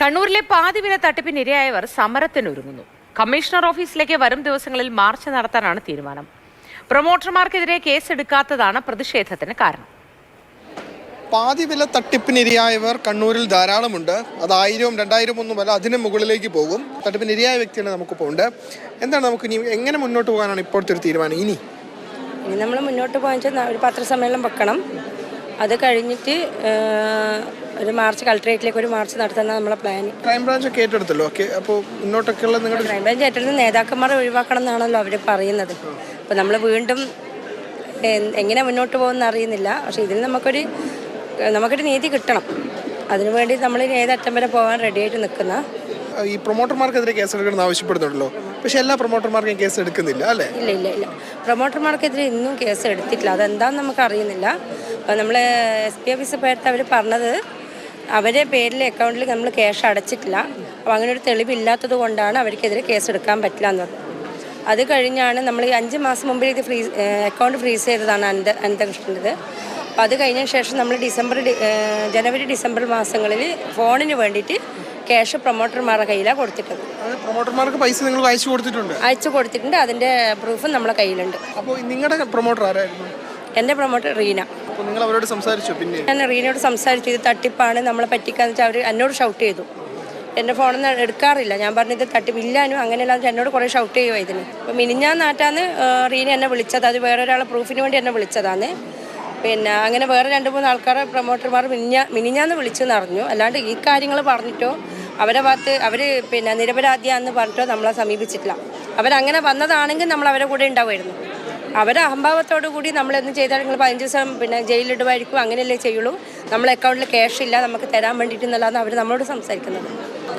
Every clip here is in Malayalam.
കണ്ണൂരിലെ പാതിവില തട്ടിപ്പിന് ഇരയായവർ സമരത്തിനൊരുങ്ങുന്നു. കമ്മീഷണർ ഓഫീസിലേക്ക് വരും ദിവസങ്ങളിൽ മാർച്ച് നടത്താനാണ് തീരുമാനം. പ്രൊമോട്ടർമാർക്കെതിരെ കേസെടുക്കാത്തതാണ് പ്രതിഷേധത്തിന് കാരണം. പാതി വില തട്ടിപ്പിനിരയായവർ കണ്ണൂരിൽ ധാരാളമുണ്ട്. അത് ആയിരവും രണ്ടായിരം ഒന്നും അല്ല അതിന് മുകളിലേക്ക് പോകും. തട്ടിപ്പിനിരയായ വ്യക്തിയാണ് നമുക്കിപ്പോൾ ഉണ്ട്. എന്താണ് നമുക്ക് ഇനി എങ്ങനെ മുന്നോട്ട് പോകാനാണ് ഇപ്പോഴത്തെ ഒരു തീരുമാനം? ഇനി? ഇനി നമ്മൾ മുന്നോട്ട് പോകാൻ വെച്ചാൽ ഒരു പത്രസമ്മേളനം വെക്കണം. അത് കഴിഞ്ഞിട്ട് ഒരു മാർച്ച് കളക്ട്രേറ്റിലേക്ക് ഒരു മാർച്ച് നടത്തുന്ന നമ്മളെ പ്ലാൻ ക്രൈംബ്രാഞ്ച് ഒക്കെ ഏറ്റെടുത്തല്ലോ? ഓക്കെ അപ്പോൾ മുന്നോട്ടൊക്കെയുള്ള നിങ്ങളുടെ ക്രൈംബ്രാഞ്ച് ഏറ്റെടുത്ത് നേതാക്കന്മാരെ ഒഴിവാക്കണം എന്നാണല്ലോ അവർ പറയുന്നത്. അപ്പോൾ നമ്മൾ വീണ്ടും എങ്ങനെ മുന്നോട്ട് പോകുമെന്ന് അറിയുന്നില്ല. പക്ഷേ ഇതിന് നമുക്കൊരു നമുക്കൊരു നീതി കിട്ടണം. അതിനുവേണ്ടി നമ്മൾ ഏതറ്റം വരെ പോകാൻ റെഡിയായിട്ട് നിൽക്കുന്ന ഈ പ്രൊമോട്ടർമാർക്കെതിരെ കേസെടുക്കണമെന്ന് ആവശ്യപ്പെടുന്നുണ്ടല്ലോ. പക്ഷെ എല്ലാ പ്രൊമോട്ടർമാർക്കും കേസ് എടുക്കുന്നില്ല അല്ലേ? ഇല്ല ഇല്ല ഇല്ല. പ്രൊമോട്ടർമാർക്കെതിരെ ഇന്നും കേസ് എടുത്തിട്ടില്ല അതെന്താണെന്ന് നമുക്ക് അറിയുന്നില്ല അപ്പോൾ നമ്മൾ എസ് പി ഓഫീസിൽ പോയിട്ട് അവർ പറഞ്ഞത് അവരെ പേരിൽ അക്കൗണ്ടിൽ നമ്മൾ ക്യാഷ് അടച്ചിട്ടില്ല. അപ്പോൾ അങ്ങനെ ഒരു തെളിവില്ലാത്തത് കൊണ്ടാണ് അവർക്കെതിരെ കേസ് എടുക്കാൻ പറ്റില്ല എന്ന് പറഞ്ഞത് അത് കഴിഞ്ഞാണ് നമ്മൾ ഈ അഞ്ച് മാസം മുമ്പിൽ ഇത് ഫ്രീസ് അക്കൗണ്ട് ഫ്രീസ് ചെയ്തതാണ് അനന്ത അനന്തകൃഷ്ണന്റെത്. അപ്പോൾ അത് കഴിഞ്ഞ ശേഷം നമ്മൾ ഡിസംബർ ജനുവരി ഡിസംബർ മാസങ്ങളിൽ ഫോണിന് വേണ്ടിയിട്ട് ക്യാഷ് പ്രൊമോട്ടർമാരുടെ കയ്യിലാണ് കൊടുത്തിട്ടത്. അത് പ്രൊമോട്ടർമാർക്ക് പൈസ നിങ്ങൾ അയച്ചു കൊടുത്തിട്ടുണ്ട്? അയച്ചു കൊടുത്തിട്ടുണ്ട്. അതിന്റെ പ്രൂഫും നമ്മളെ കയ്യിലുണ്ട്. അപ്പോൾ നിങ്ങളുടെ പ്രൊമോട്ടർ ആരായിരുന്നു? എന്റെ പ്രൊമോട്ടർ റീന. അപ്പോൾ നിങ്ങൾ അവരോട് സംസാരിച്ചു പിന്നെ ഞാൻ റീനയോട് സംസാരിച്ചു. ഇത് തട്ടിപ്പാണ്. നമ്മളെ പറ്റിക്കാന്ന് വെച്ചാൽ അവർ എന്നോട് ഷൗട്ട് ചെയ്തു. എന്റെ ഫോണിൽ നിന്ന് എടുക്കാറില്ല. ഞാൻ പറഞ്ഞു ഇത് തട്ടിപ്പില്ലാനും അങ്ങനെയല്ലാന്ന് അങ്ങനെയല്ല എന്നോട് കുറേ ഷൗട്ട് ചെയ്യുമോ ഇതിന്. അപ്പോൾ മിനിഞ്ഞാൻ നാട്ടാന്ന് റീന എന്നെ വിളിച്ചത്. അത് വേറെ ഒരാളെ പ്രൂഫിന് വേണ്ടി എന്നെ വിളിച്ചതാണ് പിന്നെ അങ്ങനെ വേറെ രണ്ട് മൂന്ന് ആൾക്കാരെ പ്രൊമോട്ടർമാർ മിനിഞ്ഞ മിനിഞ്ഞാന്ന് വിളിച്ചെന്ന് അറിഞ്ഞു അല്ലാണ്ട് ഈ കാര്യങ്ങൾ പറഞ്ഞിട്ടോ അവരെ ഭാഗത്ത് അവർ പിന്നെ നിരപരാധിയാന്ന് പറഞ്ഞിട്ട് നമ്മളെ സമീപിച്ചിട്ടില്ല. അവരങ്ങനെ വന്നതാണെങ്കിൽ നമ്മൾ അവരെ കൂടെ ഉണ്ടാവുമായിരുന്നു. അവരെ അഹംഭാവത്തോടു കൂടി നമ്മൾ എന്ത് ചെയ്താൽ നിങ്ങൾ പതിനഞ്ച് ദിവസം പിന്നെ ജയിലിടുമായിരിക്കും അങ്ങനെയല്ലേ ചെയ്യുള്ളൂ. നമ്മളെ അക്കൗണ്ടിൽ ക്യാഷ് ഇല്ല നമുക്ക് തരാൻ വേണ്ടിയിട്ട് എന്നുള്ളതാണ് അവർ നമ്മളോട് സംസാരിക്കുന്നത്.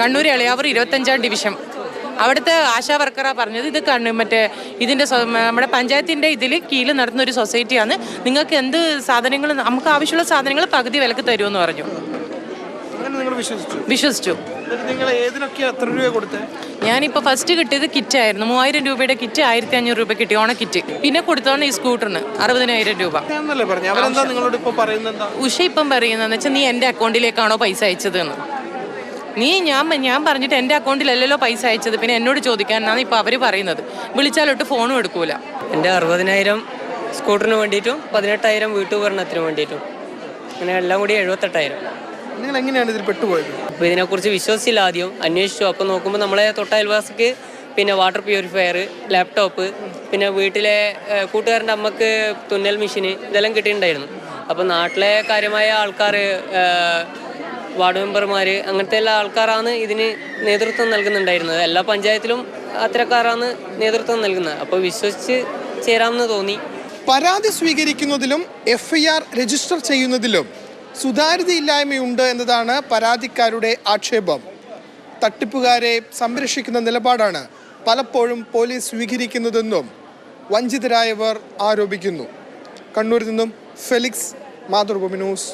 കണ്ണൂർ എളിയാവൂർ ഇരുപത്തഞ്ചാം ഡിവിഷൻ. അവിടുത്തെ ആശാ വർക്കറാ പറഞ്ഞത് ഇത് കണ്ണു മറ്റേ ഇതിന്റെ നമ്മുടെ പഞ്ചായത്തിന്റെ ഇതിൽ കീഴിൽ നടത്തുന്ന ഒരു സൊസൈറ്റിയാണ് നിങ്ങൾക്ക് എന്ത് സാധനങ്ങൾ നമുക്ക് ആവശ്യമുള്ള സാധനങ്ങൾ പകുതി വിലക്ക് തരുമെന്ന് പറഞ്ഞു. നിങ്ങൾ വിശ്വസിച്ചു? വിശ്വസിച്ചു. എന്നിട്ട് നിങ്ങൾ ഏതിനൊക്കെ എത്ര രൂപ കൊടുത്തേ? ഞാനിപ്പോ ഫസ്റ്റ് കിട്ടിയത് കിറ്റ് ആയിരുന്നു. മൂവായിരം രൂപയുടെ കിറ്റ് ആയിരത്തി അഞ്ഞൂറ് രൂപ കിട്ടി ഓണ കിറ്റ് പിന്നെ കൊടുത്തോണ്ട് ഈ സ്കൂട്ടറിന് അറുപതിനായിരം രൂപ. നിങ്ങളോട് പറയുന്നത് ഉഷ ഇപ്പം പറയുന്നതെന്ന് വെച്ചാൽ നീ എന്റെ അക്കൗണ്ടിലേക്കാണോ പൈസ അയച്ചത് എന്ന്. നീ ഞാൻ ഞാൻ പറഞ്ഞിട്ട് എന്റെ അക്കൗണ്ടിലല്ലല്ലോ പൈസ അയച്ചത്. പിന്നെ എന്നോട് ചോദിക്കാൻ ചോദിക്കാനാണ് ഇപ്പോൾ അവർ പറയുന്നത്. വിളിച്ചാലോട്ട് ഫോണും എടുക്കൂല. എന്റെ അറുപതിനായിരം സ്കൂട്ടറിന് വേണ്ടിയിട്ടും പതിനെട്ടായിരം വീട്ടുപകരണത്തിന് വേണ്ടിയിട്ടും. അങ്ങനെ എല്ലാം കൂടി എഴുപത്തെട്ടായിരം. നിങ്ങൾ എങ്ങനെയാണ് ഇതിൽ പെട്ടുപോയത്? അപ്പോൾ ഇതിനെക്കുറിച്ച് വിശ്വസിച്ചില്ല ആദ്യം. അന്വേഷിച്ചു. അപ്പോൾ നോക്കുമ്പോൾ നമ്മളെ തൊട്ടയൽവാസിക്ക് പിന്നെ വാട്ടർ പ്യൂരിഫയർ ലാപ്ടോപ്പ് പിന്നെ വീട്ടിലെ കൂട്ടുകാരന്റെ അമ്മയ്ക്ക് തുന്നൽ മെഷീന് ഇതെല്ലാം കിട്ടിയിട്ടുണ്ടായിരുന്നു. അപ്പോൾ നാട്ടിലെ കാര്യമായ ആൾക്കാർ വാർഡ് മെമ്പർമാർ അങ്ങനത്തെ എല്ലാ ആൾക്കാരാണ് ഇതിന് നേതൃത്വം നൽകുന്നുണ്ടായിരുന്നത്. എല്ലാ പഞ്ചായത്തിലും അത്തരക്കാരാണ് നേതൃത്വം നൽകുന്നത്. അപ്പോൾ വിശ്വസിച്ച് ചേരാമെന്ന് തോന്നി. പരാതി സ്വീകരിക്കുന്നതിലും എഫ് ഐ ആർ രജിസ്റ്റർ ചെയ്യുന്നതിലും സുതാര്യതയില്ലായ്മയുണ്ട് എന്നതാണ് പരാതിക്കാരുടെ ആക്ഷേപം. തട്ടിപ്പുകാരെ സംരക്ഷിക്കുന്ന നിലപാടാണ് പലപ്പോഴും പോലീസ് സ്വീകരിക്കുന്നതെന്നും വഞ്ചിതരായവർ ആരോപിക്കുന്നു. കണ്ണൂരിൽ നിന്നും ഫെലിക്സ് മാതൃഭൂമി ന്യൂസ്.